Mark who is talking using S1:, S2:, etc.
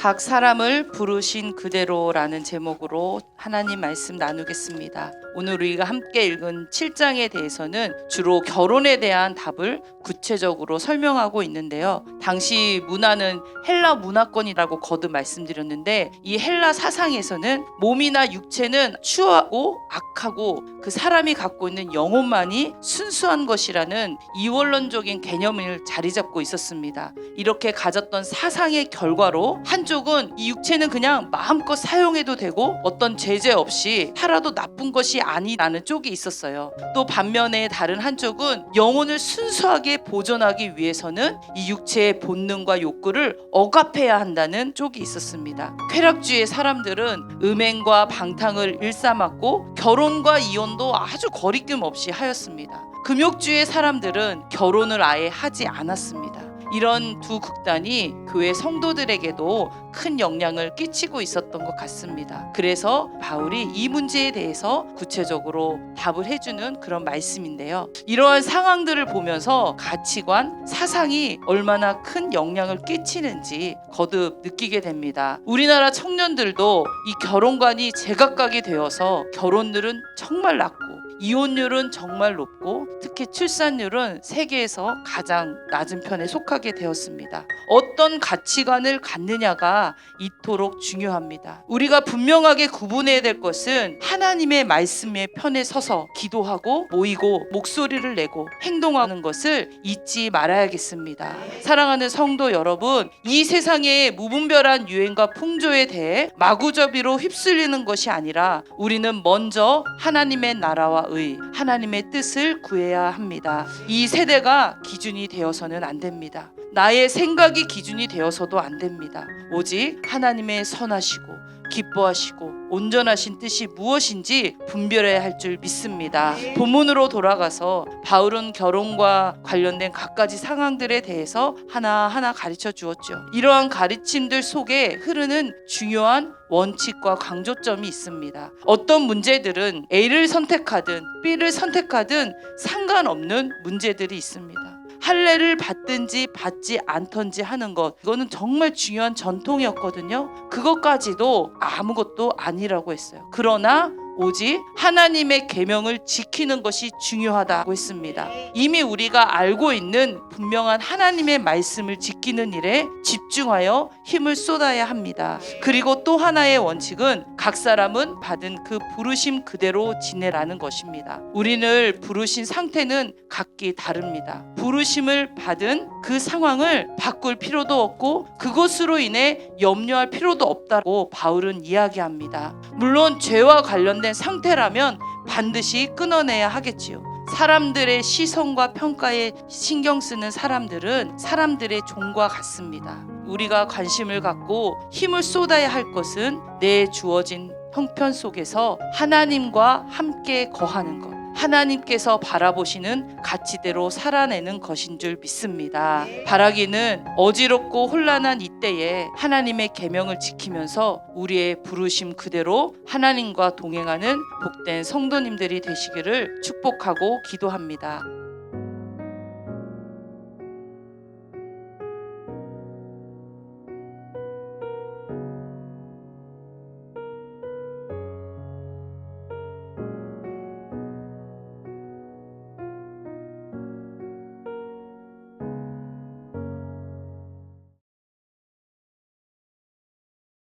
S1: 각 사람을 부르신 그대로라는 제목으로 하나님 말씀 나누겠습니다. 오늘 우리가 함께 읽은 7장에 대해서는 주로 결혼에 대한 답을 구체적으로 설명하고 있는데요. 당시 문화는 헬라 문화권이라고 거듭 말씀드렸는데 이 헬라 사상에서는 몸이나 육체는 추하고 악하고 그 사람이 갖고 있는 영혼만이 순수한 것이라는 이원론적인 개념을 자리 잡고 있었습니다. 이렇게 가졌던 사상의 결과로 한 쪽은 이 육체는 그냥 마음껏 사용해도 되고 어떤 제재 없이 살아도 나쁜 것이 아니라는 쪽이 있었어요. 또 반면에 다른 한쪽은 영혼을 순수하게 보존하기 위해서는 이 육체의 본능과 욕구를 억압해야 한다는 쪽이 있었습니다. 쾌락주의 사람들은 음행과 방탕을 일삼았고 결혼과 이혼도 아주 거리낌 없이 하였습니다. 금욕주의 사람들은 결혼을 아예 하지 않았습니다. 이런 두 극단이 교회 성도들에게도 큰 영향을 끼치고 있었던 것 같습니다. 그래서 바울이 이 문제에 대해서 구체적으로 답을 해주는 그런 말씀인데요. 이러한 상황들을 보면서 가치관, 사상이 얼마나 큰 영향을 끼치는지 거듭 느끼게 됩니다. 우리나라 청년들도 이 결혼관이 제각각이 되어서 결혼율은 정말 낮고 이혼율은 정말 높고 특히 출산율은 세계에서 가장 낮은 편에 속하게 되었습니다. 어떤 가치관을 갖느냐가 이토록 중요합니다. 우리가 분명하게 구분해야 될 것은 하나님의 말씀의 편에 서서 기도하고 모이고 목소리를 내고 행동하는 것을 잊지 말아야겠습니다. 사랑하는 성도 여러분, 이 세상의 무분별한 유행과 풍조에 대해 마구잡이로 휩쓸리는 것이 아니라 우리는 먼저 하나님의 나라와 의, 하나님의 뜻을 구해야 합니다. 이 세대가 기준이 되어서는 안 됩니다. 나의 생각이 기준이 되어서도 안 됩니다. 오직 하나님의 선하시고 기뻐하시고 온전하신 뜻이 무엇인지 분별해야 할 줄 믿습니다. 본문으로 돌아가서 바울은 결혼과 관련된 갖가지 상황들에 대해서 하나하나 가르쳐 주었죠. 이러한 가르침들 속에 흐르는 중요한 원칙과 강조점이 있습니다. 어떤 문제들은 A를 선택하든 B를 선택하든 상관없는 문제들이 있습니다. 할례를 받든지 받지 않던지 하는 것 이거는 정말 중요한 전통이었거든요. 그것까지도 아무것도 아니라고 했어요. 그러나 오직 하나님의 계명을 지키는 것이 중요하다고 했습니다. 이미 우리가 알고 있는 분명한 하나님의 말씀을 지키는 일에 집중하여 힘을 쏟아야 합니다. 그리고 또 하나의 원칙은 각 사람은 받은 그 부르심 그대로 지내라는 것입니다. 우리를 부르신 상태는 각기 다릅니다. 부르심을 받은 그 상황을 바꿀 필요도 없고 그것으로 인해 염려할 필요도 없다고 바울은 이야기합니다. 물론 죄와 관련된 상태라면 반드시 끊어내야 하겠지요. 사람들의 시선과 평가에 신경 쓰는 사람들은 사람들의 종과 같습니다. 우리가 관심을 갖고 힘을 쏟아야 할 것은 내 주어진 형편 속에서 하나님과 함께 거하는 것. 하나님께서 바라보시는 가치대로 살아내는 것인 줄 믿습니다. 바라기는 어지럽고 혼란한 이때에 하나님의 계명을 지키면서 우리의 부르심 그대로 하나님과 동행하는 복된 성도님들이 되시기를 축복하고 기도합니다.